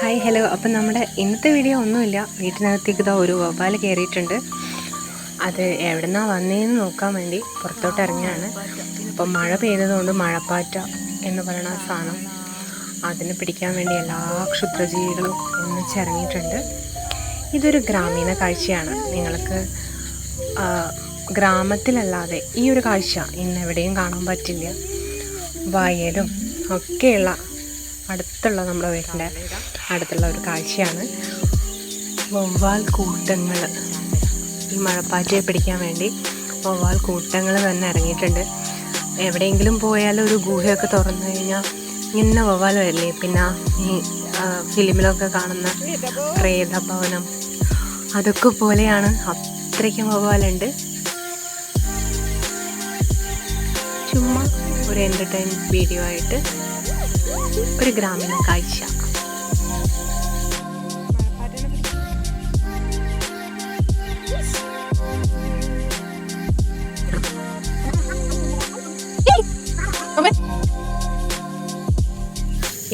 Hi hello അപ്പം നമ്മുടെ ഇന്നത്തെ വീഡിയോ ഒന്നുമില്ല. വീട്ടിനകത്തേക്ക് ഇതാ ഒരു വവ്വാൽ കയറിയിട്ടുണ്ട്. അത് എവിടുന്നാ വന്നതെന്ന് നോക്കാൻ വേണ്ടി പുറത്തോട്ട് ഇറങ്ങിയാണ്. അപ്പം മഴ പെയ്തതുകൊണ്ട് മഴപ്പാറ്റ എന്ന് പറയുന്ന സാധനം അതിനെ പിടിക്കാൻ വേണ്ടി എല്ലാ ക്ഷുദ്രജീവികളും ഒന്നിച്ചിറങ്ങിയിട്ടുണ്ട്. ഇതൊരു ഗ്രാമീണ കാഴ്ചയാണ്. നിങ്ങൾക്ക് ഗ്രാമത്തിലല്ലാതെ ഈ ഒരു കാഴ്ച ഇന്ന് എവിടെയും കാണാൻ പറ്റില്ല. വയലും ഒക്കെയുള്ള അടുത്തുള്ള നമ്മുടെ വീട്ടിന്റെ അടുത്തുള്ള ഒരു കാഴ്ചയാണ്. വവ്വാൽ കൂട്ടങ്ങൾ ഈ മഴപ്പാറ്റയെ പിടിക്കാൻ വേണ്ടി വവ്വാൽ കൂട്ടങ്ങൾ തന്നെ ഇറങ്ങിയിട്ടുണ്ട്. എവിടെയെങ്കിലും പോയാൽ ഒരു ഗുഹയൊക്കെ തുറന്നു കഴിഞ്ഞാൽ ഇങ്ങനെ വവ്വാൽ വരില്ലേ? പിന്നെ ഈ ഫിലിമിലൊക്കെ കാണുന്ന പ്രേതഭവനം. അതൊക്കെ പോലെയാണ് അത്രയ്ക്കും വവ്വാലുണ്ട്. ചുമ്മാ ഒരു എന്റർടൈൻ വീഡിയോ ആയിട്ട് ഒരു ഗ്രാമീണ കാഴ്ച.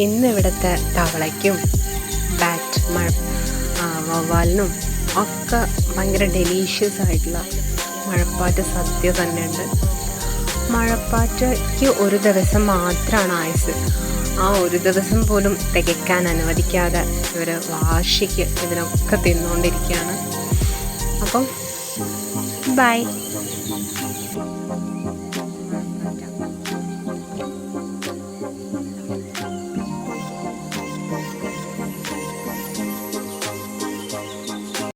ഇന്ന് ഇവിടുത്തെ തവളയ്ക്കും ബാറ്റ് മഴ വവ്വാലിനും ഒക്കെ ഭയങ്കര ഡെലീഷ്യസ് ആയിട്ടുള്ള മഴപ്പാറ്റ് സദ്യ തന്നെയുണ്ട്. മഴപ്പാറ്റയ്ക്ക് ഒരു ദിവസം മാത്രമാണ് ആയുസ്. ആ ഒരു ദിവസം പോലും തികയ്ക്കാൻ അനുവദിക്കാതെ ഇവർ വാശിക്ക് ഇതിനൊക്കെ തിന്നുകൊണ്ടിരിക്കുകയാണ്. അപ്പം ബൈ.